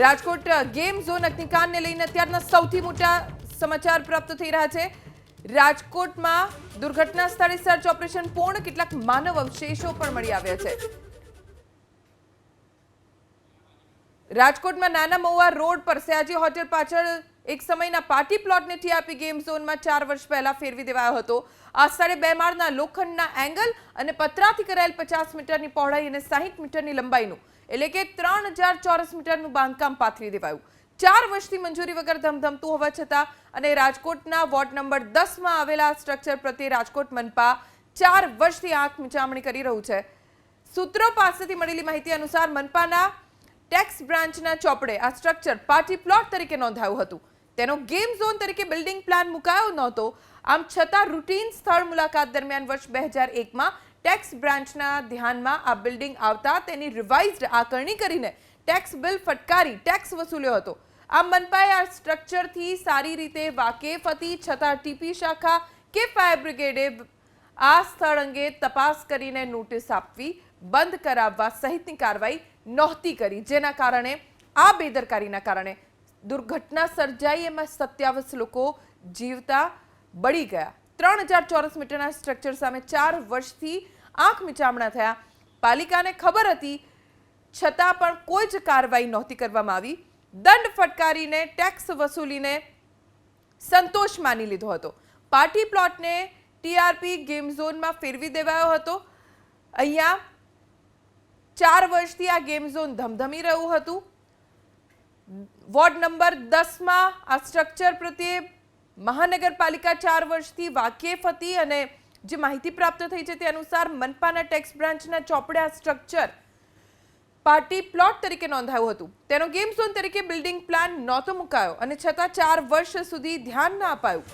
Rajkot game zone અગ્નિકાંડને લઈને અત્યારના સૌથી મોટા સમાચાર પ્રાપ્ત થઈ રહ્યા છે. રાજકોટમાં દુર્ઘટના સ્થળે સર્ચ ઓપરેશન પૂર્ણ, કેટલાક માનવ અવશેષો પણ મળી આવ્યા છે. રાજકોટમાં નાના મહુવા રોડ પર સયાજી હોટેલ પાછળ એક સમયના પાર્ટી પ્લોટને ટીઆરપી ગેમ ઝોનમાં ચાર વર્ષ પહેલા ફેરવી દેવાયો હતો. આ સ્થળે બે માળના લોખંડના એંગલ અને પતરાથી કરાયેલ પચાસ મીટરની પહોળાઈ અને સાહીઠ મીટરની લંબાઈનું, એટલે કે ત્રણ હજાર ચોરસ મીટરનું બાંધકામ પાથરી દેવાયું. ચાર વર્ષથી મંજૂરી વગર ધમધમતું હોવા છતાં અને રાજકોટના વોર્ડ નંબર દસમાં આવેલા સ્ટ્રક્ચર પ્રત્યે રાજકોટ મનપા ચાર વર્ષથી આંખ મિચામણી કરી રહ્યું છે. સૂત્રો પાસેથી મળેલી માહિતી અનુસાર મનપાના ટેક્સ બ્રાન્ચના ચોપડે આ સ્ટ્રક્ચર પાર્ટી પ્લોટ તરીકે નોંધાયું હતું. તેનો ગેમ ઝોન તરીકે બિલ્ડિંગ પ્લાન મુકાયો નહોતો. આમ છતાં રૂટીન સ્થળ મુલાકાત દરમિયાન વર્ષ બે હજાર એકમાં ટેક્સ બ્રાન્ચના ધ્યાનમાં આ બિલ્ડિંગ આવતા તેની રિવાઇઝડ આકારણી કરીને ટેક્સ બિલ ફટકારી ટેક્સ વસૂલ્યો હતો. આમ મનપાએ આ સ્ટ્રક્ચરથી સારી રીતે વાકેફ હતી, છતાં ટીપી શાખા કે ફાયર બ્રિગેડે આ સ્થળ અંગે તપાસ કરીને નોટિસ આપવી બંધ કરાવવા સહિતની કાર્યવાહી નહોતી કરી, જેના કારણે, આ બેદરકારીના કારણે દુર્ઘટના સર્જાઈ એમાં સત્યાવીસ લોકો જીવતા બળી ગયા. ત્રણ હજાર ચોરસ મીટરના સ્ટ્રક્ચર સામે ચાર વર્ષથી આંખ મિચામણા થયા. પાલિકાને ખબર હતી, છતાં પણ કોઈ જ કાર્યવાહી નહોતી કરવામાં આવી. દંડ ફટકારીને ટેક્સ વસૂલીને સંતોષ માની લીધો હતો. પાર્ટી પ્લોટને ટીઆરપી ગેમ ઝોનમાં ફેરવી દેવાયો હતો. અહીંયા ચાર વર્ષથી આ ગેમ ઝોન ધમધમી રહ્યું હતું. વોર્ડ નંબર દસમાં આ સ્ટ્રક્ચર પ્રત્યે મહાનગરપાલિકા ચાર વર્ષથી વાકેફ હતી અને જે માહિતી પ્રાપ્ત થઈ છે તે અનુસાર મનપાના ટેક્સ બ્રાન્ચના ચોપડે આ સ્ટ્રક્ચર પાર્ટી પ્લોટ તરીકે નોંધાયું હતું. તેનો ગેમ ઝોન તરીકે બિલ્ડિંગ પ્લાન નહોતો મુકાયો અને છતાં ચાર વર્ષ સુધી ધ્યાન ન અપાયું.